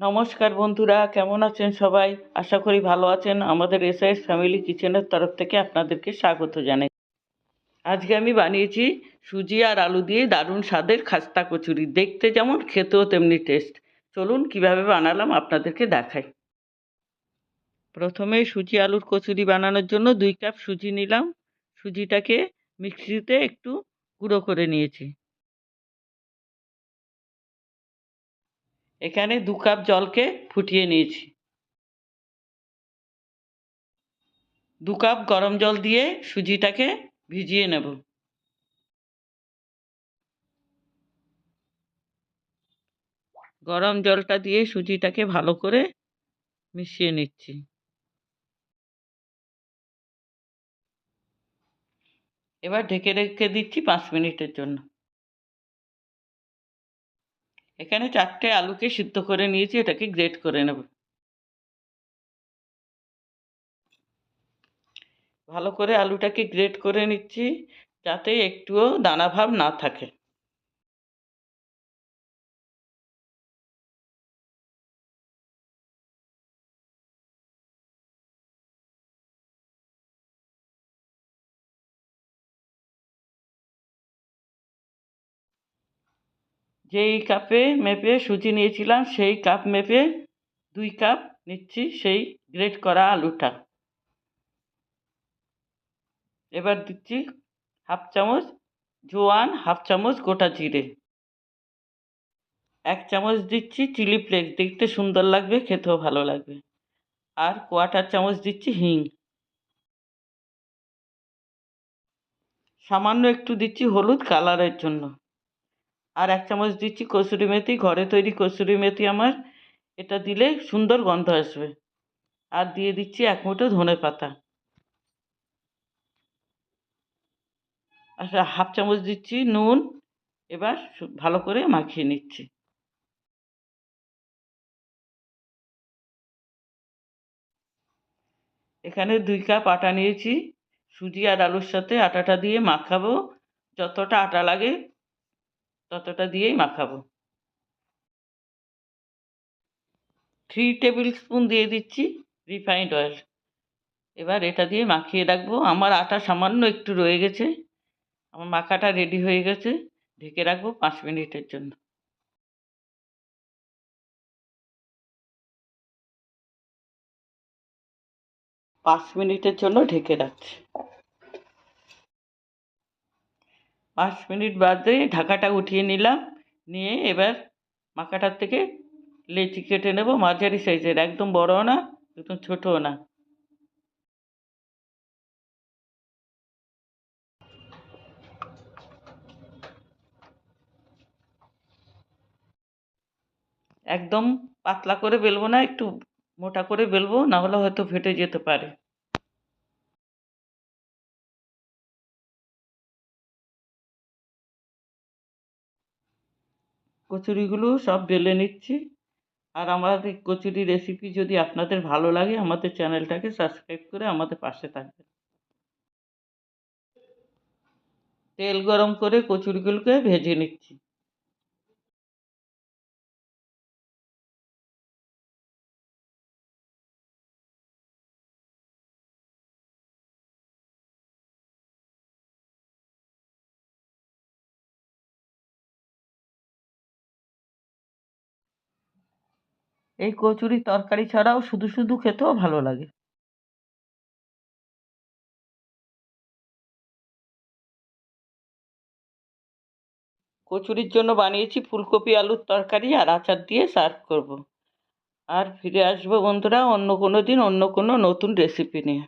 নমস্কার বন্ধুরা, কেমন আছেন সবাই? আশা করি ভালো আছেন। আমাদের এসআইএস ফ্যামিলি কিচেনের তরফ থেকে আপনাদেরকে স্বাগত জানাই। আজকে আমি বানিয়েছি সুজি আর আলু দিয়ে দারুণ স্বাদের খাস্তা কচুরি। দেখতে যেমন খেতেও তেমনি টেস্ট চলুন কীভাবে বানালাম আপনাদেরকে দেখাই। প্রথমে সুজি আলুর কচুরি বানানোর জন্য দুই কাপ সুজি নিলাম। সুজিটাকে মিক্সিতে একটু গুঁড়ো করে নিয়েছি। এখানে দু কাপ জলকে ফুটিয়ে নিয়েছি। দু কাপ গরম জল দিয়ে সুজিটাকে ভিজিয়ে নেব। গরম জলটা দিয়ে সুজিটাকে ভালো করে মিশিয়ে নিচ্ছি। এবার ঢেকে রেখে দিচ্ছি পাঁচ মিনিটের জন্য। এখানে চারটে আলুকে সিদ্ধ করে নিয়েছি, এটাকে গ্রেট করে নেব। ভালো করে আলুটাকে গ্রেট করে নিচ্ছি, যাতে একটুও দানা ভাব না থাকে। যেই কাপে মেপে সুজি নিয়েছিলাম, সেই কাপ মেপে দুই কাপ নিচ্ছি, সেই গ্রেট করা আলুটা। এবার দিচ্ছি হাফ চামচ জোয়ান, হাফ চামচ গোটা জিরে। এক চামচ দিচ্ছি চিলি ফ্লেক্স, দেখতে সুন্দর লাগবে, খেতেও ভালো লাগবে। আর কোয়াটার চামচ দিচ্ছি হিং। সামান্য একটু দিচ্ছি হলুদ কালারের জন্য। আর এক চামচ দিচ্ছি কসুরি মেথি, ঘরে তৈরি কসুরি মেথি আমার। এটা দিলে সুন্দর গন্ধ আসবে। আর দিয়ে দিচ্ছি এক মুঠো ধনে পাতা। আচ্ছা হাফ চামচ দিচ্ছি নুন। এবার ভালো করে মাখিয়ে নিচ্ছি। এখানে দুই কাপ আটা নিয়েছি। সুজি আর আলুর সাথে আটাটা দিয়ে মাখাবো। যতটা আটা লাগে ততটা দিয়েই মাখাবো। থ্রি টেবিল স্পুন দিয়ে দিচ্ছি রিফাইন্ড অয়েল এবার এটা দিয়ে মাখিয়ে রাখব। আমার আটা সামান্য একটু রয়ে গেছে। আমার মাখাটা রেডি হয়ে গেছে। ঢেকে রাখব পাঁচ মিনিটের জন্য। পাঁচ মিনিটের জন্য ঢেকে রাখছি। পাঁচ মিনিট বাদে ঢাকাটা উঠিয়ে নিলাম। নিয়ে এবার মাখাটার থেকে লেচি কেটে নেব, মাঝারি সাইজের, একদম বড়ও না, একদম ছোটও না। একদম পাতলা করে বেলবো না, একটু মোটা করে বেলবো, না হলে হয়তো ফেটে যেতে পারে। কচুরিগুলো সব বেলে নিচ্ছি। আর আমার এই কচুরি রেসিপি যদি আপনাদের ভালো লাগে, আমাদের চ্যানেলটাকে সাবস্ক্রাইব করে আমাদের পাশে থাকবেন। তেল গরম করে কচুরিগুলোকে ভেজে নিচ্ছি। এই কচুরি তরকারি ছাড়াও শুধু শুধু খেতেও ভালো লাগে। কচুরির জন্য বানিয়েছি ফুলকপি, আলুর তরকারি আর আচার দিয়ে সার্ভ করব। আর ফিরে আসব বন্ধুরা অন্য কোনো দিন, অন্য কোনো নতুন রেসিপি নিয়ে।